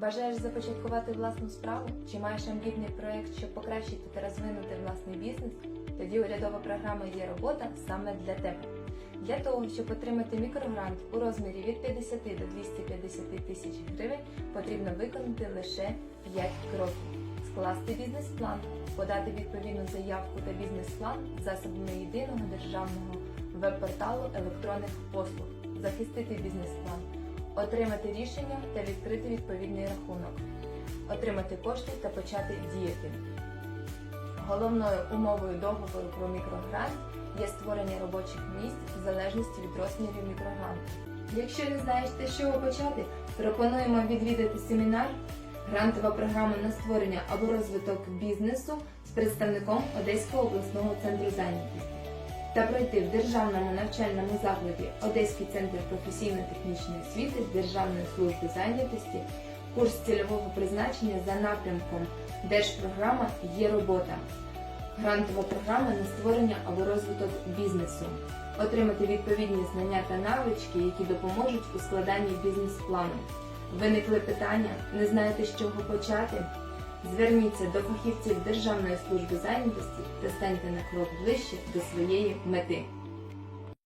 Бажаєш започаткувати власну справу чи маєш амбітний проект, щоб покращити та розвинути власний бізнес? Тоді урядова програма є робота саме для тебе. Для того, щоб отримати мікрогрант у розмірі від 50 до 250 тисяч гривень, потрібно виконати лише 5 кроків: скласти бізнес-план, подати відповідну заявку та бізнес-план засобами єдиного державного веб-порталу електронних послуг, захистити бізнес-план, отримати рішення та відкрити відповідний рахунок, отримати кошти та почати діяти. Головною умовою договору про мікрогрант є створення робочих місць в залежності від розмірів мікрогранту. Якщо не знаєш з чого почати, пропонуємо відвідати семінар Грантова програма на створення або розвиток бізнесу з представником Одеського обласного центру зайнятості та пройти в державному навчальному закладі Одеський центр професійно-технічної освіти Державної служби зайнятості курс цільового призначення за напрямком Держпрограма є робота. Грантова програма на створення або розвиток бізнесу. Отримати відповідні знання та навички, які допоможуть у складанні бізнес-плану. Виникли питання, не знаєте з чого почати? Зверніться до фахівців Державної служби зайнятості та станьте на крок ближче до своєї мети.